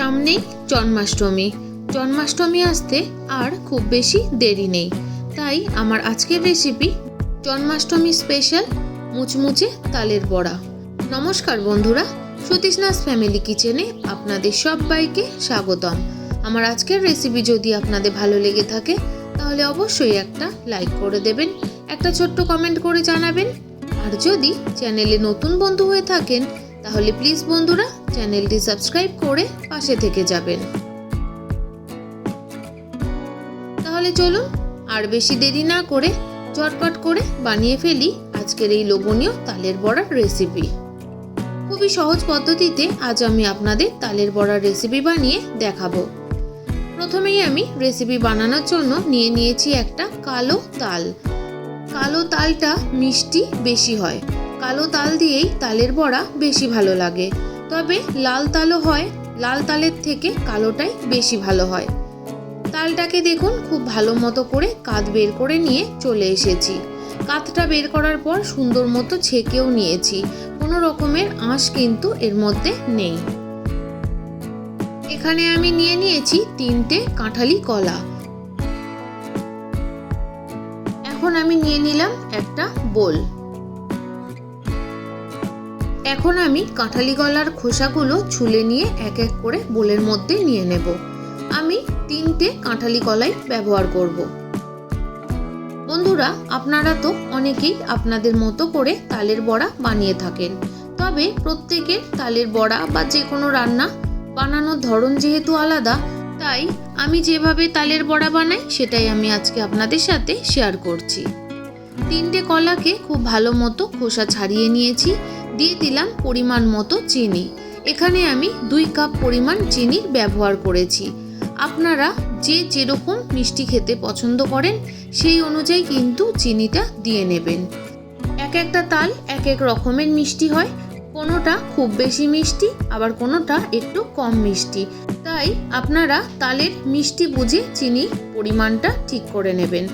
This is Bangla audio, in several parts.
সামনেই জন্মাষ্টমী। জন্মাষ্টমী আসতে আর খুব বেশি দেরি নেই। তাই আমার আজকের রেসিপি জন্মাষ্টমী স্পেশাল মুচমুচে তালের বড়া। নমস্কার বন্ধুরা, সতীশনাথ ফ্যামিলি কিচেনে আপনাদের সবাইকে স্বাগতম। আমার আজকের রেসিপি যদি আপনাদের ভালো লেগে থাকে, তাহলে অবশ্যই একটা লাইক করে দেবেন, একটা ছোট্ট কমেন্ট করে জানাবেন। আর যদি চ্যানেলে নতুন বন্ধু হয়ে থাকেন, তাহলে প্লিজ বন্ধুরা চ্যানেলটি সাবস্ক্রাইব করে পাশে থেকে যাবেন। তাহলে চলুন আর বেশি দেরি না করে চটপট করে বানিয়ে ফেলি আজকের এই লোভনীয় তালের বড়ার রেসিপি খুবই সহজ পদ্ধতিতে আজ আমি আপনাদের তালের বড়ার রেসিপি বানিয়ে দেখাবো। প্রথমেই আমি রেসিপি বানানোর জন্য নিয়ে নিয়েছি একটা কালো তাল। কালো তালটা মিষ্টি বেশি হয়। কালো তাল দিয়েই তালের বড়া বেশি ভালো লাগে। তবে লাল তালও হয়, লাল তালের থেকে কালোটাই বেশি ভালো হয়। তালটাকে দেখুন, খুব ভালো মতো করে কাত বের করে নিয়ে চলে এসেছি। কাতটা বের করার পর সুন্দর মতো ছেঁকেও নিয়েছি। কোনো রকমের আঁশ কিন্তু এর মধ্যে নেই। এখানে আমি নিয়ে নিয়েছি তিনটে কাঁঠালি কলা। এখন আমি নিয়ে নিলাম একটা বোল। এখন আমি কাঁঠালি কলার খোসাগুলো ছুলে নিয়ে এক এক করে বোলের মধ্যে নিয়ে নেব। আমি তিনটে কাঁঠালি কলাই ব্যবহার করব। বন্ধুরা, আপনারা তো অনেকেই আপনাদের মতো করে তালের বড়া বানিয়ে থাকেন। তবে প্রত্যেকের তালের বড়া বা যে কোনো রান্না বানানোর ধরন যেহেতু আলাদা, তাই আমি যেভাবে তালের বড়া বানাই, সেটাই আমি আজকে আপনাদের সাথে শেয়ার করছি। তিনটে কলাকে খুব ভালো মতো খোসা ছাড়িয়ে নিয়েছি। দিয়ে দিলাম পরিমাণ মতো চিনি। এখানে আমি দুই কাপ পরিমাণ চিনির ব্যবহার করেছি। আপনারা যে যেরকম মিষ্টি খেতে পছন্দ করেন, সেই অনুযায়ী কিন্তু চিনিটা দিয়ে নেবেন। এক একটা তাল এক এক রকমের মিষ্টি হয়। কোনোটা খুব বেশি মিষ্টি, আবার কোনোটা একটু কম মিষ্টি। তাই আপনারা তালের মিষ্টি বুঝে চিনি পরিমাণটা ঠিক করে নেবেন।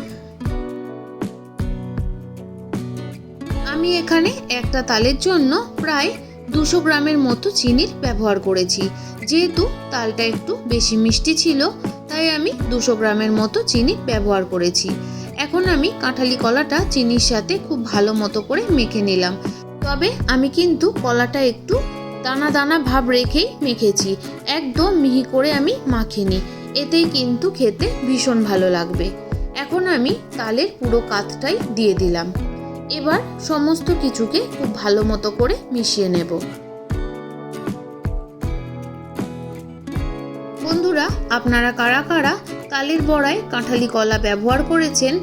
আমি এখানে একটা তালের জন্য প্রায় দুশো গ্রামের মতো চিনির ব্যবহার করেছি। যেহেতু তালটা একটু বেশি মিষ্টি ছিল, তাই আমি দুশো গ্রামের মতো চিনি ব্যবহার করেছি। এখন আমি কাঁঠালি কলাটা চিনির সাথে খুব ভালো মতো করে মেখে নিলাম। তবে আমি কিন্তু কলাটা একটু দানা দানা ভাব রেখেই মেখেছি, একদম মিহি করে আমি মাখিনি। এতেই কিন্তু খেতে ভীষণ ভালো লাগবে। এখন আমি তালের পুরো কাতটাই দিয়ে দিলাম। এবার সমস্ত কিছুকে খুব ভালো মতো করে মিশিয়ে নেব। বন্ধুরা, আপনারা কারা কারা তালের বড়ায় কাঁঠালি কলা ব্যবহার করেছেন,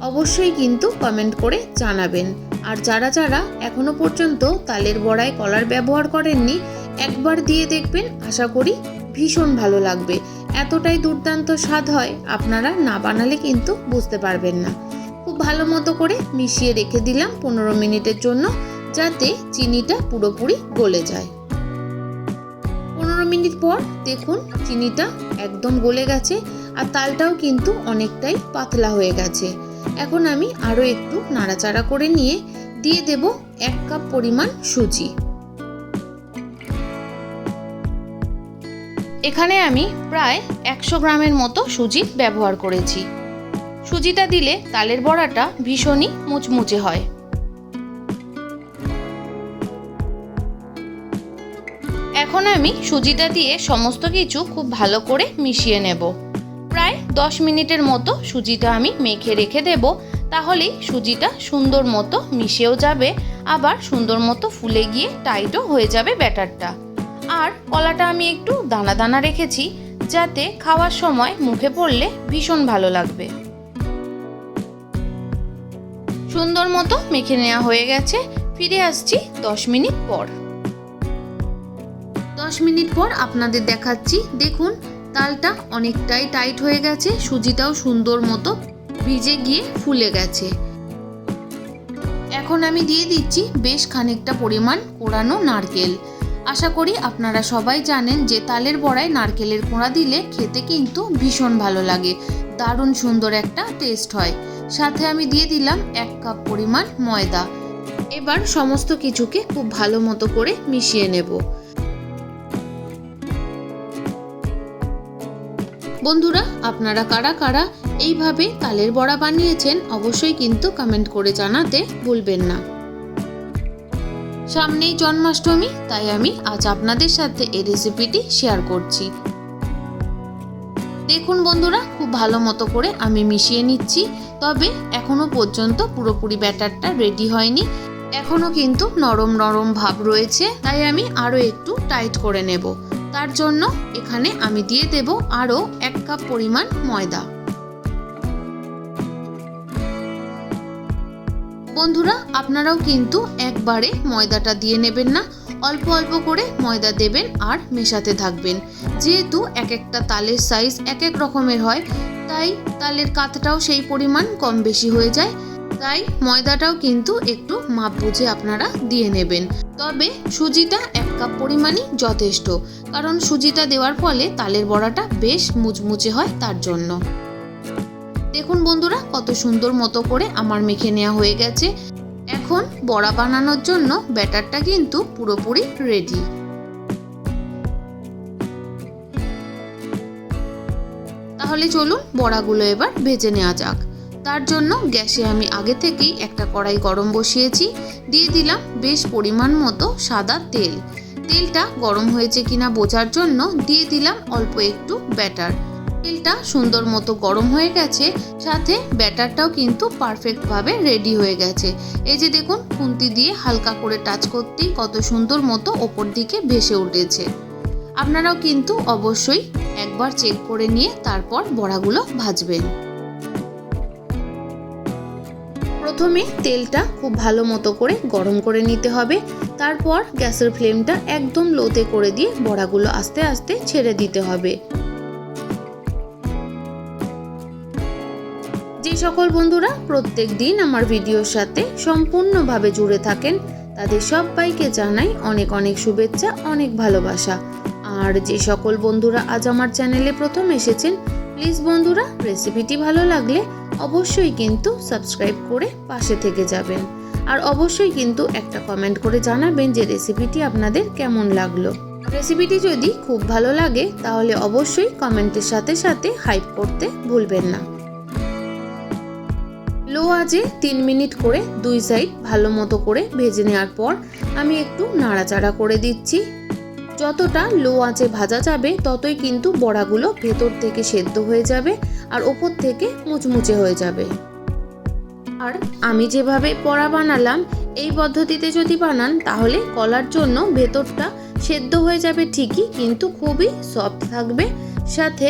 অবশ্যই কিন্তু কমেন্ট করে জানাবেন। আর যারা যারা এখনও পর্যন্ত তালের বড়ায় কলার ব্যবহার করেননি, একবার দিয়ে দেখবেন, আশা করি ভীষণ ভালো লাগবে। এতটাই দুর্দান্ত স্বাদ হয়, আপনারা না বানালে কিন্তু বুঝতে পারবেন না। খুব ভালো মতো করে মিশিয়ে রেখে দিলাম পনেরো মিনিটের জন্য যাতে চিনিটা পুরোপুরি গলে যায়। পনেরো মিনিট পর দেখুন চিনিটা একদম গলে গেছে আর তালটাও কিন্তু অনেকটাই পাতলা হয়ে গেছে। এখন আমি আরও একটু নাড়াচাড়া করে নিয়ে দিয়ে দেব এক কাপ পরিমাণ সুজি। এখানে আমি প্রায় একশো গ্রামের মতো সুজি ব্যবহার করেছি। সুজিটা দিলে তালের বড়াটা ভীষণই মুচমুচে হয়। এখন আমি সুজিটা দিয়ে সমস্ত কিছু খুব ভালো করে মিশিয়ে নেব। প্রায় দশ মিনিটের মতো সুজিটা আমি মেখে রেখে দেব। তাহলেই সুজিটা সুন্দর মতো মিশেও যাবে, আবার সুন্দর মতো ফুলে গিয়ে টাইটও হয়ে যাবে ব্যাটারটা। আর কলাটা আমি একটু দানা দানা রেখেছি, যাতে খাওয়ার সময় মুখে পড়লে ভীষণ ভালো লাগবে। সুন্দর মতো মেখে নেওয়া হয়ে গেছে। ফিরে আসছি দশ মিনিট পর। দশ মিনিট পর আপনাদের দেখাচ্ছি, দেখুন, তালটা অনেকটাই টাইট হয়ে গেছে, সুজিটাও সুন্দর মতো ভিজে গিয়ে ফুলে গেছে। এখন আমি দিয়ে দিচ্ছি বেশ খানিকটা পরিমাণ কোড়ানো নারকেল। আশা করি আপনারা সবাই জানেন যে তালের বড়ায় নারকেলের কোড়া দিলে খেতে কিন্তু ভীষণ ভালো লাগে। দারুণ সুন্দর একটা টেস্ট হয়। সাথে আমি দিয়ে দিলাম এক কাপ পরিমাণ ময়দা। এবার সমস্ত কিছুকে খুব ভালো মতো করে মিশিয়ে নেব। বন্ধুরা, আপনারা কারা কারা এইভাবে তালের বড়া বানিয়েছেন অবশ্যই কিন্তু কমেন্ট করে জানাতে ভুলবেন না। সামনেই জন্মাষ্টমী, তাই আমি আজ আপনাদের সাথে এই রেসিপিটি শেয়ার করছি। দেখুন বন্ধুরা, খুব ভালো মতো করে আমি মিশিয়ে নিচ্ছি। তবে এখনও পর্যন্ত পুরোপুরি ব্যাটারটা রেডি হয়নি। এখনও কিন্তু নরম নরম ভাব রয়েছে, তাই আমি আরও একটু টাইট করে নেব। তার জন্য এখানে আমি দিয়ে দেব আরও এক কাপ পরিমাণ ময়দা। বন্ধুরা, আপনারাও কিন্তু একবারে ময়দাটা দিয়ে নেবেন না। অল্প অল্প করে ময়দা দেবেন আর মেশাতে থাকবেন। যেহেতু এক একটা তালের সাইজ এক এক রকমের হয়, তাই তালের কাতটাও সেই পরিমাণ কম বেশি হয়ে যায়। তাই ময়দাটাও কিন্তু একটু মাপ বুঝে আপনারা দিয়ে নেবেন। তবে সুজিটা এক কাপ পরিমাণই যথেষ্ট, কারণ সুজিটা দেওয়ার ফলে তালের বড়াটা বেশ মুচমুচে হয় তার জন্য। দেখুন বন্ধুরা, কত সুন্দর মতো করে আমার মেখে নেওয়া হয়ে গেছে। এখন বড়া বানানোর জন্য ব্যাটারটা কিন্তু পুরোপুরি রেডি তাহলে চলুন বড়াগুলো এবার ভেজে নেওয়া যাক। তার জন্য গ্যাসে আমি আগে থেকেই একটা কড়াই গরম বসিয়েছি। দিয়ে দিলাম বেশ পরিমাণ মতো সাদা তেল। তেলটা গরম হয়েছে কিনা বোঝার জন্য দিয়ে দিলাম অল্প একটু ব্যাটার। তেলটা সুন্দর মতো গরম হয়ে গেছে, সাথে ব্যাটারটাও কিন্তু পারফেক্টভাবে রেডি হয়ে গেছে। এই যে দেখুন, খুন্তি দিয়ে হালকা করে টাচ করতেই কত সুন্দর মতো ওপর দিকে ভেসে উঠেছে। আপনারাও কিন্তু অবশ্যই একবার চেক করে নিয়ে তারপর বড়াগুলো ভাজবেন। প্রথমে তেলটা খুব ভালো মতো করে গরম করে নিতে হবে। তারপর গ্যাসের ফ্লেমটা একদম লোতে করে দিয়ে বড়াগুলো আস্তে আস্তে ছেড়ে দিতে হবে। সকল বন্ধুরা, প্রত্যেক দিন আমার ভিডিওর সাথে সম্পূর্ণভাবে জুড়ে থাকেন। তাদের সবাইকে জানাই অনেক অনেক শুভেচ্ছা, অনেক ভালোবাসা। আর যে সকল বন্ধুরা আজ আমার চ্যানেলে প্রথম এসেছেন, প্লিজ বন্ধুরা, রেসিপিটি ভালো লাগলে অবশ্যই কিন্তু সাবস্ক্রাইব করে পাশে থেকে যাবেন। আর অবশ্যই কিন্তু একটা কমেন্ট করে জানাবেন যে রেসিপিটি আপনাদের কেমন লাগল। রেসিপিটি যদি খুব ভালো লাগে, তাহলে অবশ্যই কমেন্টের সাথে সাথে হাইপ করতে ভুলবেন না। লো আজে তিন মিনিট করে দুই সাইড ভালো মতো করে ভেজে নেওয়ার পর আমি একটু নাড়াচাড়া করে দিচ্ছি। যতটা লো আঁচে ভাজা যাবে, ততই কিন্তু বড়াগুলো ভেতর থেকে সেদ্ধ হয়ে যাবে আর ওপর থেকে মুচমুচে হয়ে যাবে। আর আমি যেভাবে বড়া বানালাম, এই পদ্ধতিতে যদি বানান, তাহলে কলার জন্য ভেতরটা সেদ্ধ হয়ে যাবে ঠিকই, কিন্তু খুবই সফট থাকবে। সাথে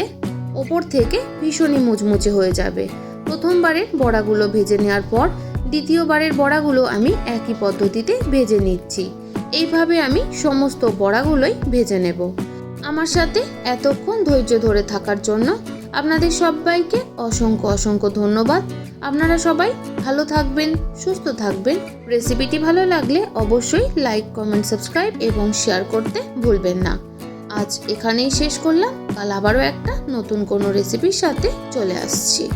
ওপর থেকে ভীষণই মুচমুচে হয়ে যাবে। প্রথমবারের বড়াগুলো ভেজে নেওয়ার পর দ্বিতীয়বারের বড়াগুলো আমি একই পদ্ধতিতে ভেজে নিচ্ছি। এইভাবে আমি সমস্ত বড়াগুলোই ভেজে নেব। আমার সাথে এতক্ষণ ধৈর্য ধরে থাকার জন্য আপনাদের সবাইকে অসংখ্য অসংখ্য ধন্যবাদ। আপনারা সবাই ভালো থাকবেন, সুস্থ থাকবেন। রেসিপিটি ভালো লাগলে অবশ্যই লাইক, কমেন্ট, সাবস্ক্রাইব এবং শেয়ার করতে ভুলবেন না। আজ এখানেই শেষ করলাম। কাল আবারও একটা নতুন কোনো রেসিপির সাথে চলে আসছি।